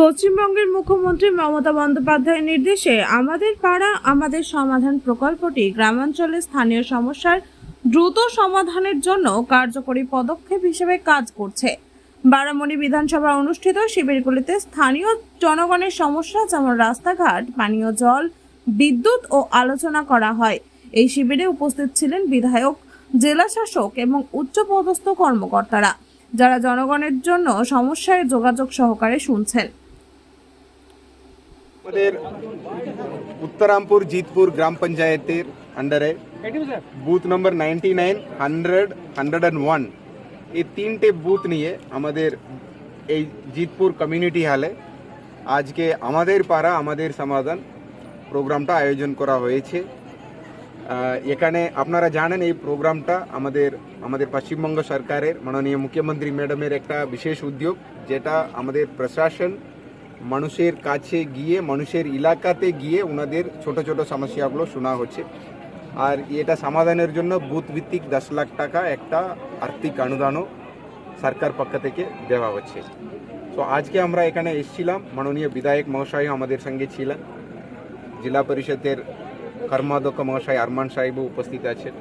পশ্চিমবঙ্গের মুখ্যমন্ত্রী মমতা বন্দ্যোপাধ্যায়ের নির্দেশে আমাদের পাড়া, আমাদের সমাধান প্রকল্পটি গ্রামাঞ্চলে স্থানীয় সমস্যার দ্রুত সমাধানের জন্য কার্যকরী পদক্ষেপ হিসেবে কাজ করছে। বারামণি বিধানসভা অনুষ্ঠিত শিবিরগুলিতে স্থানীয় জনগণের সমস্যা যেমন রাস্তাঘাট, পানীয় জল, বিদ্যুৎ ও আলোচনা করা হয়। এই শিবিরে উপস্থিত ছিলেন বিধায়ক জেলা শাসক এবং উচ্চপদস্থ কর্মকর্তারা, যারা জনগণের জন্য সমস্যায় যোগাযোগ সহকারে শুনছেন। আমাদের উত্তরামপুর জিতপুর গ্রাম পঞ্চায়েতের আন্ডারে booth number ninety nine hundred hundred and one এই তিনটে বুথ নিয়ে আমাদের এই জিতপুর কমিউনিটি হলে আজকে আমাদের পাড়া আমাদের সমাধান প্রোগ্রামটা আয়োজন করা হয়েছে আহ, এখানে আপনারা জানেন এই প্রোগ্রামটা আমাদের আমাদের পশ্চিমবঙ্গ সরকারের মাননীয় মুখ্যমন্ত্রী ম্যাডামের একটা বিশেষ উদ্যোগ যেটা আমাদের প্রশাসন মানুষের কাছে গিয়ে, মানুষের এলাকাতে গিয়ে ওনাদের ছোট ছোট সমস্যাগুলো শোনা হচ্ছে। আর এটা সমাধানের জন্য বুথ ভিত্তিক দশ লাখ টাকা একটা আর্থিক অনুদানও সরকার পক্ষ থেকে দেওয়া হচ্ছে। তো আজকে আমরা এখানে এসেছিলাম। মাননীয় বিধায়ক মহাশয় আমাদের সঙ্গে ছিলেন। জেলা পরিষদের কর্মাধ্যক্ষ মহাশয় আরমান সাহেবও উপস্থিত আছেন।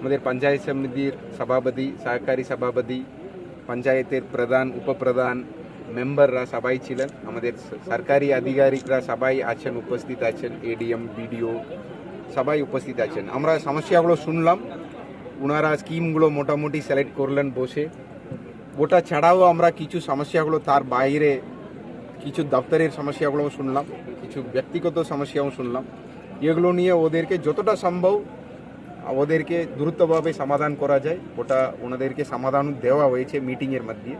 আমাদের পঞ্চায়েত সমিতির সভাপতি, সহকারী সভাপতি, পঞ্চায়েতের প্রধান উপপ্রধান মেম্বাররা সবাই ছিলেন, আমাদের সরকারি আধিকারিকরা সবাই আছেন, উপস্থিত আছেন এডিএম বিডিও সবাই উপস্থিত আছেন। আমরা সমস্যাগুলো শুনলাম ওনারা স্কিমগুলো মোটামুটি সিলেক্ট করলেন বসে। ওটা ছাড়াও আমরা কিছু সমস্যাগুলো তার বাইরে, কিছু দপ্তরের সমস্যাগুলো শুনলাম, কিছু ব্যক্তিগত সমস্যাও শুনলাম। এগুলো নিয়ে ওদেরকে যতটা সম্ভব ওদেরকে দ্রুতভাবে সমাধান করা যায়। ওটা ওনাদেরকে সমাধান দেওয়া হয়েছে মিটিংয়ের মধ্যে